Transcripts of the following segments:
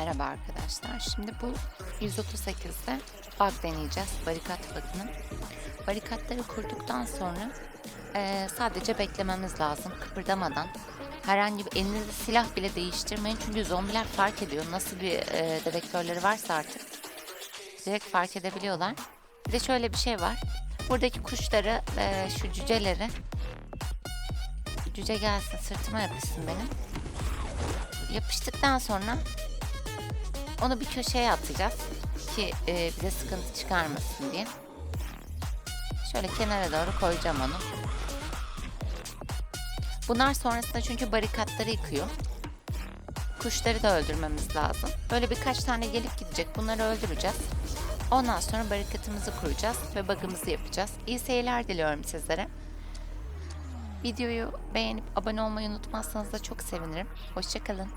Merhaba arkadaşlar. Şimdi bu 138'de bug deneyeceğiz. Barikat bug'ını. Barikatları kurduktan sonra eee, sadece beklememiz lazım. Kıpırdamadan. Herhangi bir elinizde silah bile değiştirmeyin. Çünkü zombiler fark ediyor. Nasıl bir eee dedektörleri varsa artık. Direkt fark edebiliyorlar. Bir de şöyle bir şey var. Buradaki kuşları, eee, şu cüceleri Cüce gelsin sırtıma yapışsın benim. Yapıştıktan sonra onu bir köşeye atacağız ki e, bize sıkıntı çıkarmasın diye. Şöyle kenara doğru koyacağım onu. Bunlar sonrasında çünkü barikatları yıkıyor. Kuşları da öldürmemiz lazım. Böyle birkaç tane gelip gidecek. Bunları öldüreceğiz. Ondan sonra barikatımızı kuracağız ve bug'ımızı yapacağız. İyi seyirler diliyorum sizlere. Videoyu beğenip abone olmayı unutmazsanız da çok sevinirim. Hoşçakalın.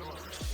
deployed.